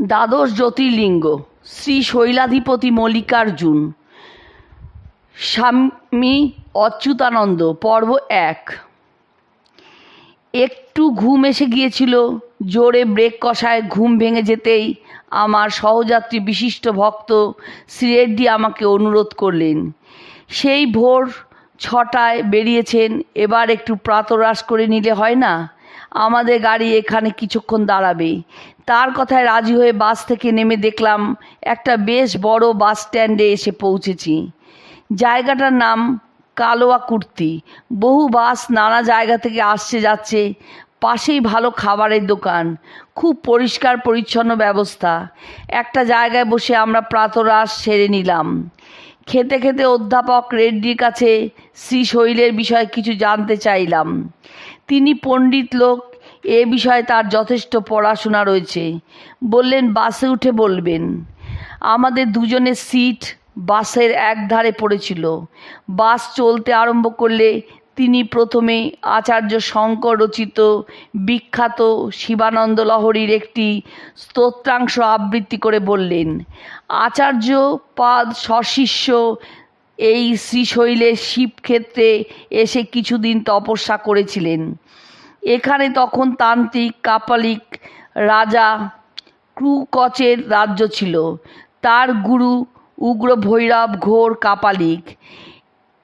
দ্বাদশ জ্যোতির্লিঙ্গ, শ্রী শৈলাধিপতি মল্লিকার্জুন, স্বামী অচ্যুতানন্দ, পর্ব এক। একটু ঘুম এসে গিয়েছিল, জোরে ব্রেক কষায় ঘুম ভেঙে যেতেই আমার সহযাত্রী বিশিষ্ট ভক্ত শ্রী রেড্ডি আমাকে অনুরোধ করলেন। সেই ভোর ছটায় বেরিয়েছেন, এবার একটু প্রাতরাস করে নিলে হয় না? আমাদের গাড়ি এখানে কিছুক্ষণ দাঁড়াবে তার কথায় রাজি হয়ে বাস থেকে নেমে দেখলাম একটা বেশ বড় বাস স্ট্যান্ডে এসে পৌঁছেছি। জায়গাটার নাম কালোয়া কুর্তি। বহু বাস নানা জায়গা থেকে আসছে যাচ্ছে। পাশেই ভালো খাবারের দোকান। খুব পরিষ্কার পরিচ্ছন্ন ব্যবস্থা। একটা জায়গায় বসে আমরা প্রাতরাশ সেরে নিলাম। খেতে খেতে অধ্যাপক রেড্ডির কাছে শ্রী শৈলের বিষয়ে কিছু জানতে চাইলাম। তিনি পণ্ডিত লোক, এ বিষয়ে তার যথেষ্ট পড়াশোনা রয়েছে। বললেন, বাসে উঠে বলবেন। আমাদের দুজনের সিট বাসের এক ধারে পড়েছিল। বাস চলতে আরম্ভ করলে তিনি প্রথমে আচার্য শঙ্কর রচিত বিখ্যাত শিবানন্দ লহরীর একটি স্তোত্রাংশ আবৃত্তি করে বললেন, আচার্য পাদ সশিষ্য এই শ্রীশৈলের শিবক্ষেত্রে এসে কিছুদিন তপস্যা করেছিলেন। এখানে তখন তান্ত্রিক, কাপালিক, রাজা ক্রুকচের রাজ্য ছিল। তার গুরু উগ্র ভৈরব ঘোর কাপালিক।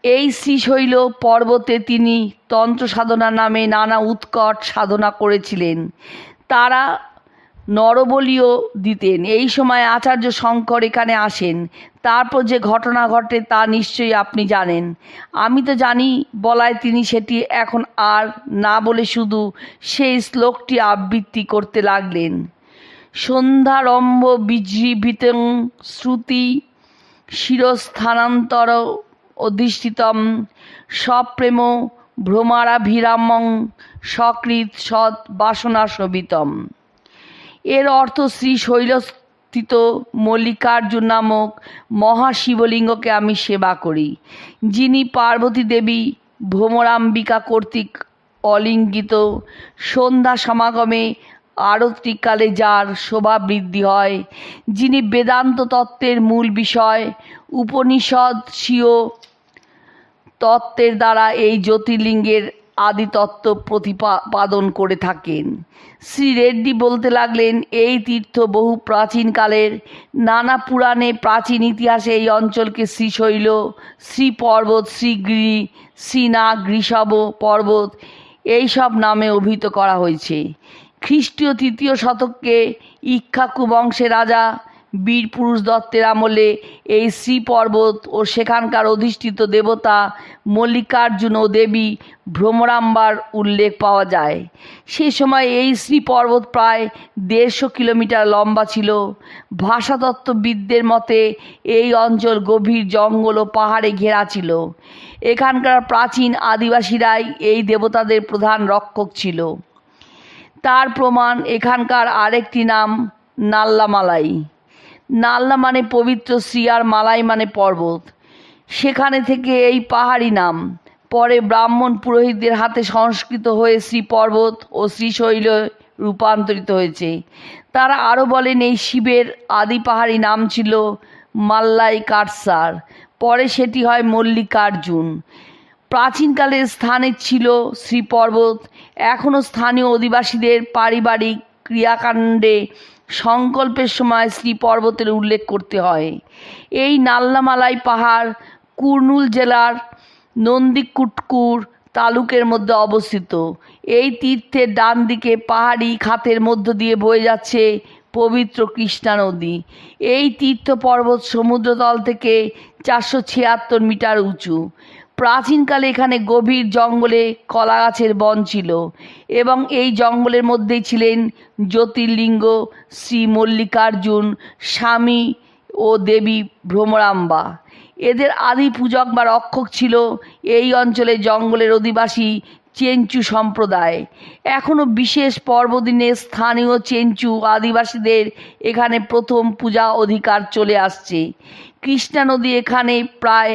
এই শ্রীশৈল পর্বতে তিনি তন্ত্র সাধনা নামে নানা উৎকট সাধনা করেছিলেন। তারা নরবলিও দিতেন। এই সময় আচার্য শঙ্কর এখানে আসেন। তারপর যে ঘটনা ঘটে তা নিশ্চয়ই আপনি জানেন। আমি তো জানি বলায় তিনি সেটি এখন আর না বলে শুধু সেই শ্লোকটি আবৃত্তি করতে লাগলেন। সন্ধ্যারম্ভ বিজৃভিতং শ্রুতি শিরস্থানান্তর অধিষ্ঠিতম সপ্রেম ভ্রমারাভিরামং সকৃত সৎ বাসনা শোভিতম এর অর্থ শ্রী শৈলস্থিত মল্লিকার্জুন নামক মহাশিবলিঙ্গকে আমি সেবা করি, যিনি পার্বতী দেবী ভ্রমরাম্বিকা কর্তৃক অলিঙ্গিত সন্ধ্যা সমাগমে আরতিকালে যার শোভা বৃদ্ধি হয়, যিনি বেদান্ত তত্ত্বের মূল বিষয়, উপনিষদ স্বীয় তত্ত্বের দ্বারা এই জ্যোতির্লিঙ্গের আদি তত্ত্ব প্রতিপাদন করে থাকেন। শ্রী রেড্ডি বলতে লাগলেন, এই তীর্থ বহু প্রাচীনকালের নানা পুরাণে প্রাচীন ইতিহাসে এই অঞ্চলকে শ্রীশৈল শ্রী পর্বত শ্রীগিরি শ্রীনাগ ঋষভ পর্বত এই সব নামে অভিহিত করা হয়েছে। খ্রিস্টীয় তৃতীয় শতকে ইক্ষ্বাকু বংশের রাজা বীরপুরুষ দত্তের আমলে এই শ্রী পর্বত ও সেখানকার অধিষ্ঠিত দেবতা মল্লিকার্জুন ও দেবী ভ্রমরাম্বার উল্লেখ পাওয়া যায়। সে সময় এই শ্রী পর্বত প্রায় দেড়শো কিলোমিটার লম্বা ছিল। ভাষাতত্ত্ববিদদের মতে এই অঞ্চল গভীর জঙ্গল ও পাহাড়ে ঘেরা ছিল। এখানকার প্রাচীন আদিবাসীরাই এই দেবতাদের প্রধান রক্ষক ছিল। তার প্রমাণ এখানকার আরেকটি নাম নাল্লামালাই। নাল্লা মানে পবিত্র শ্রী আর মালাই মানে পর্বত। সেখানে থেকে এই পাহাড়ি নাম। পরে ব্রাহ্মণ পুরোহিতদের হাতে সংস্কৃত হয়ে শ্রী পর্বত ও শ্রীশৈল রূপান্তরিত হয়েছে। তারা আরও বলেন, এই শিবের আদি পাহাড়ি নাম ছিল মাল্লাই কাটসার পরে সেটি হয় মল্লিকার্জুন। প্রাচীনকালের স্থানে ছিল শ্রী পর্বত। এখনও স্থানীয় অধিবাসীদের পারিবারিক ক্রিয়াকাণ্ডে সংকল্পের সময় শ্রী পর্বতের উল্লেখ করতে হয়। এই নাল্লামালাই পাহাড় কুর্নুল জেলার নন্দিকুটকুর তালুকের মধ্যে অবস্থিত। এই তীর্থের ডান দিকে পাহাড়ি খাতের মধ্য দিয়ে বয়ে যাচ্ছে পবিত্র কৃষ্ণা নদী। এই তীর্থ পর্বত সমুদ্রতল থেকে চারশো ছিয়াত্তর মিটার উঁচু। প্রাচীনকালে এখানে গভীর জঙ্গলে কলা গাছের বন ছিল এবং এই জঙ্গলের মধ্যেই ছিলেন জ্যোতির্লিঙ্গ, শ্রী মল্লিকার্জুন, স্বামী ও দেবী ভ্রমরাম্বা। এদের আদি পূজক বা রক্ষক ছিল এই অঞ্চলে জঙ্গলের অধিবাসী চেঞ্চু সম্প্রদায়। এখনও বিশেষ পর্বদিনে স্থানীয় চেঞ্চু আদিবাসীদের এখানে প্রথম পূজা অধিকার চলে আসছে। কৃষ্ণা নদী এখানে প্রায়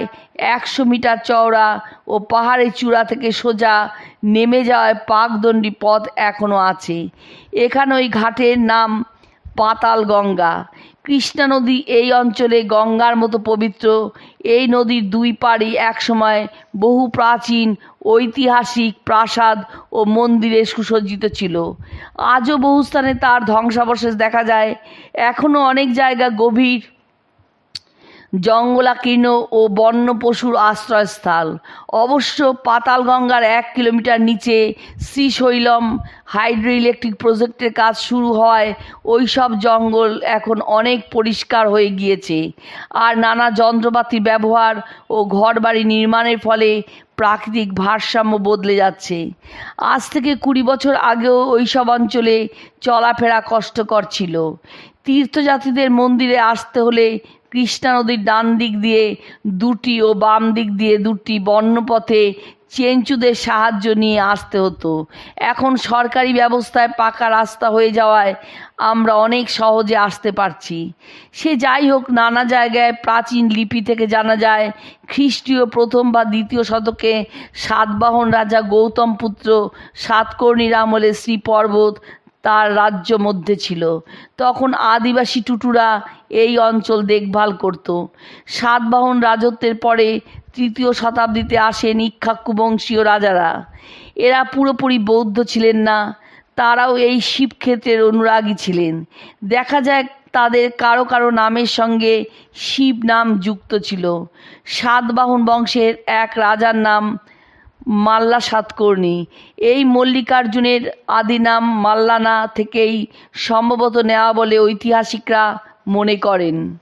একশো মিটার চওড়া ও পাহাড়ের চূড়া থেকে সোজা নেমে যাওয়ায় পাকদণ্ডী পথ এখনও আছে। এখানে ওই ঘাটের নাম পাতাল গঙ্গা কৃষ্ণা নদী এই অঞ্চলে গঙ্গার মতো পবিত্র। এই নদীর দুই পাড়ে একসময় বহু প্রাচীন ঐতিহাসিক প্রাসাদ ও মন্দিরে সুসজ্জিত ছিল। আজও বহু স্থানে তার ধ্বংসাবশেষ দেখা যায়। এখনও অনেক জায়গা গভীর জঙ্গলাকীর্ণ ও বন্য পশুর আশ্রয়স্থল। অবশ্য পাতালগঙ্গার এক কিলোমিটার নিচে শ্রীশৈলম হাইড্রো ইলেকট্রিক প্রজেক্টের কাজ শুরু হয়। ওই সব জঙ্গল এখন অনেক পরিষ্কার হয়ে গিয়েছে। আর নানা যন্ত্রপাতির ব্যবহার ও ঘরবাড়ি নির্মাণের ফলে প্রাকৃতিক ভারসাম্য বদলে যাচ্ছে। আজ থেকে কুড়ি বছর আগেও ওই সব অঞ্চলে চলাফেরা কষ্টকর ছিল। তীর্থযাত্রীদের মন্দিরে আসতে হলে কৃষ্ণা নদীর ডান দিক দিয়ে দুটি ও বাম দিক দিয়ে দুটি বন্যপথে চেঞ্চুদের সাহায্য নিয়ে আসতে হতো। এখন সরকারি ব্যবস্থায় পাকা রাস্তা হয়ে যাওয়ায় আমরা অনেক সহজে আসতে পারছি। সে যাই হোক, নানা জায়গায় প্রাচীন লিপি থেকে জানা যায়, খ্রিস্টীয় প্রথম বা দ্বিতীয় শতকে সাতবাহন রাজা গৌতম পুত্র সাতকর্ণীর আমলে শ্রী পর্বত তার রাজ্য মধ্যে ছিল। তখন আদিবাসী টুটুরা এই অঞ্চল দেখভাল করত। সাতবাহন রাজত্বের পরে তৃতীয় শতাব্দীতে আসেন ইক্ষ্বাকু বংশীয় রাজারা। এরা পুরোপুরি বৌদ্ধ ছিলেন না, তারাও এই শিবক্ষেত্রের অনুরাগী ছিলেন। দেখা যায় তাদের কারও কারও নামের সঙ্গে শিব নাম যুক্ত ছিল। সাতবাহন বংশের এক রাজার নাম মাল্লা সাতকর্ণী। এই মল্লিকার্জুনের আদি নাম মাল্লানা থেকেই সম্ভবত নেওয়া বলে ঐতিহাসিকরা মনে করেন।